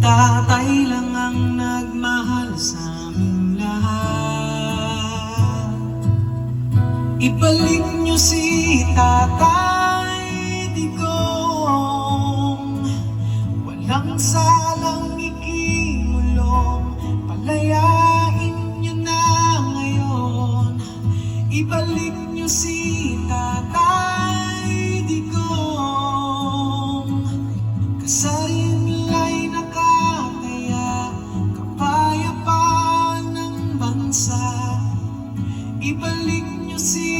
Tatay lang ang nagmahal sa aming lahat. Ibalik niyo si tatay Digong Walang sala Ibalik niyo si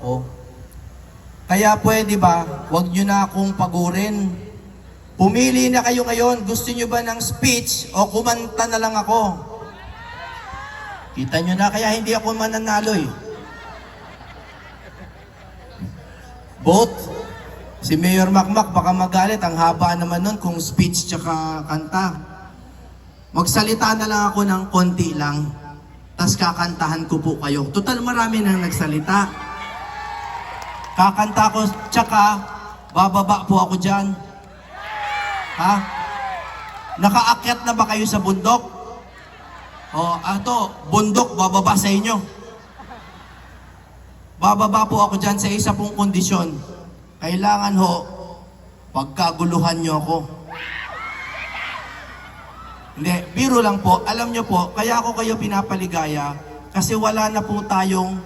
ako. Kaya pwede ba, wag nyo na akong pagurin. Pumili na kayo ngayon, gusto nyo ba ng speech o kumanta na lang ako? Kita nyo na, kaya hindi ako mananalo eh. Both, si Mayor Makmak baka magalit, ang haba naman nun kung speech tsaka kanta. Magsalita na lang ako ng konti lang, tas kakantahan ko po kayo. Total marami nang nagsalita. Kakanta ko, tsaka bababa po ako dyan. Ha? Nakaakyat na ba kayo sa bundok? O, ato, bundok, bababa sa inyo. Bababa po ako dyan sa isa pong kondisyon. Kailangan ho, pagkaguluhan nyo ako. Hindi, biro lang po. Alam nyo po, kaya ako kayo pinapaligaya kasi wala na po tayong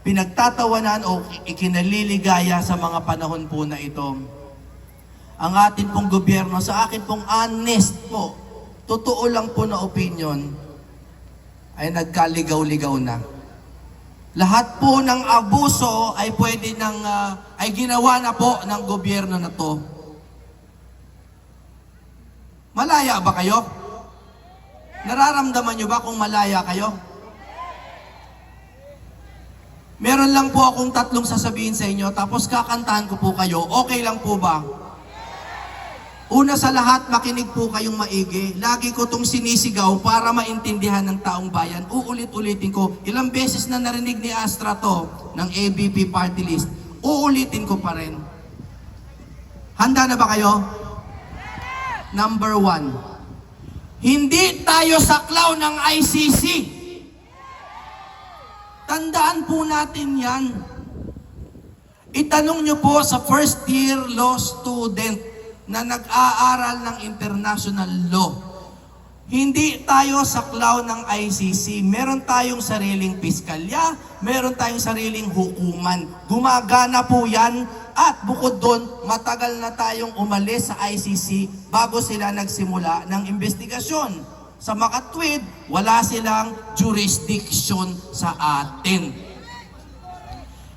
pinagtatawanan o ikinaliligaya sa mga panahon po na ito. Ang atin pong gobyerno, sa akin pong honest po, totoo lang po na opinion, ay nagkaligaw-ligaw na. Lahat po ng abuso ay pwede ng, ah, ay ginawa na po ng gobyerno na to. Malaya ba kayo? Nararamdaman nyo ba kung malaya kayo? Meron lang po akong tatlong sasabihin sa inyo, tapos kakantahan ko po kayo. Okay lang po ba? Una sa lahat, makinig po kayong maigi. Lagi ko itong sinisigaw para maintindihan ng taong bayan. Uulit-ulitin ko. Ilang beses na narinig ni Astra to ng ABP party list. Uulitin ko pa rin. Handa na ba kayo? Number one. Hindi tayo saklaw ng ICC. Tandaan po natin yan. Itanong nyo po sa first year law student na nag-aaral ng international law. Hindi tayo saklaw ng ICC. Meron tayong sariling piskalya, meron tayong sariling hukuman. Gumagana po yan at bukod doon, matagal na tayong umalis sa ICC bago sila nagsimula ng investigasyon. Sa makatwid, wala silang jurisdiction sa atin.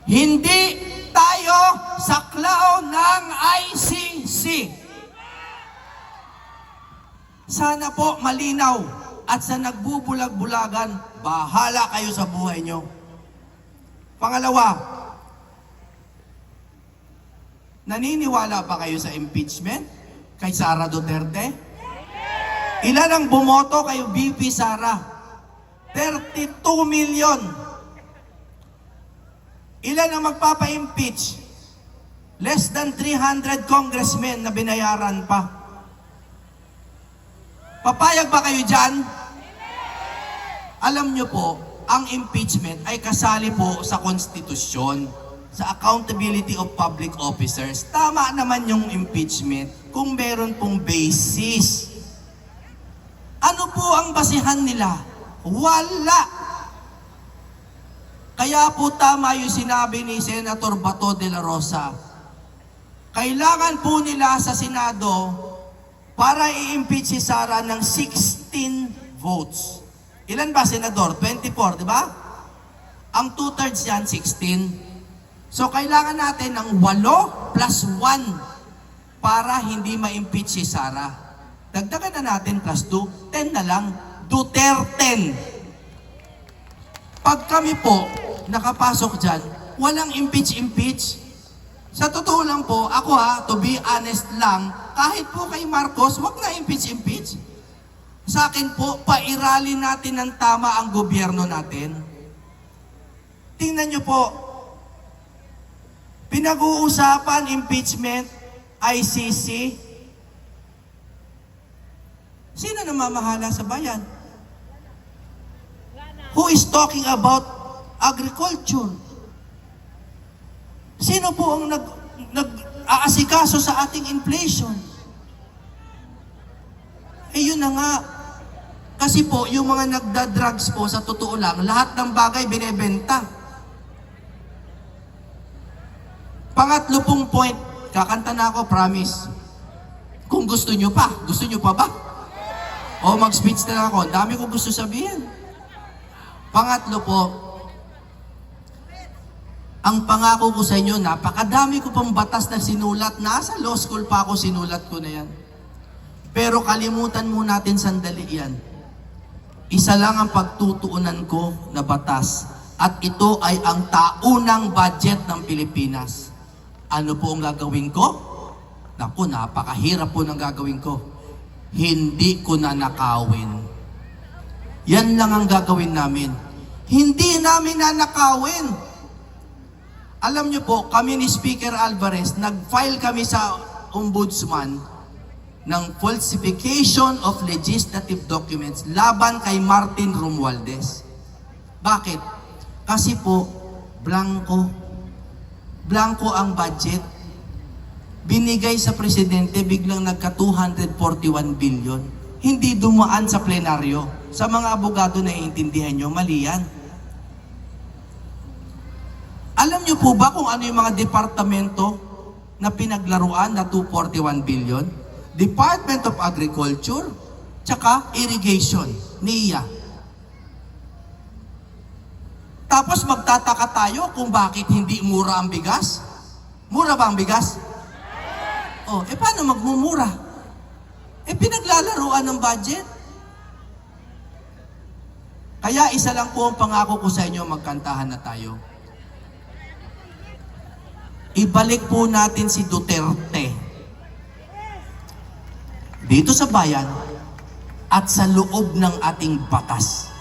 Hindi tayo saklaw ng ICC. Sana po malinaw at sa nagbubulag-bulagan, bahala kayo sa buhay nyo. Pangalawa, naniniwala ba kayo sa impeachment kay Sara Duterte? Ilan ang bumoto kay VP Sara? 32 million. Ilan ang magpapa-impeach? Less than 300 congressmen na binayaran pa. Papayag ba kayo dyan? Alam nyo po, ang impeachment ay kasali po sa konstitusyon, sa accountability of public officers. Tama naman yung impeachment kung meron pong basis. Ano po ang basihan nila? Wala. Kaya po tama yung sinabi ni Senator Bato de la Rosa. Kailangan po nila sa Senado para i-impeach si Sara ng 16 votes. Ilan ba, Senador? 24, di ba? Ang two-thirds yan, 16. So, kailangan natin ng 8 plus 1 para hindi ma-impeach si Sara. Dagdagan na natin plus 2, 10 na lang. Duterte. Pag kami po nakapasok dyan, walang impeach-impeach. Sa totoo lang po, ako ha, to be honest lang, kahit po kay Marcos, wag na impeach-impeach. Sa akin po, pairali natin ng tama ang gobyerno natin. Tingnan nyo po, pinag-uusapan impeachment, ICC. Sino namamahala sa bayan? Who is talking about agriculture? Sino po ang nag, nag-aasikaso sa ating inflation? Eh yun na nga. Kasi po, yung mga nagda-drugs po, sa totoo lang, lahat ng bagay binebenta. Pangatlo pong point, kakanta na ako, promise. Kung gusto nyo pa, gusto nyo pa ba? O mag-speech na lang ako, dami ko gusto sabihin. Pangatlo po, ang pangako ko sa inyo, napakadami ko pang batas na sinulat. Nasa law school pa ako sinulat ko na yan. Pero kalimutan mo natin sandali yan. Isa lang ang pagtutuunan ko na batas. At ito ay ang taunang budget ng Pilipinas. Ano po ang gagawin ko? Naku, napakahirap po ng gagawin ko. Hindi ko na nakawin. Yan lang ang gagawin namin. Hindi namin nanakawin. Alam niyo po, kami ni Speaker Alvarez, nag-file kami sa Ombudsman ng falsification of legislative documents laban kay Martin Romualdez. Bakit? Kasi po, blanco. Blanco ang budget. Binigay sa presidente, biglang nagka 241 billion. Hindi dumaan sa plenaryo. Sa mga abogado na iintindihan nyo, mali yan. Alam niyo po ba kung ano yung mga departamento na pinaglaruan na 241 billion? Department of Agriculture, tsaka Irrigation, NIA. Tapos magtataka tayo kung bakit hindi mura ang bigas. Mura ba ang bigas? Oh, eh paano magmumura? Eh pinaglalaruan ng budget. Kaya isa lang po ang pangako ko sa inyo, magkantahan na tayo. Ibalik po natin si Duterte dito sa bayan at sa loob ng ating batas.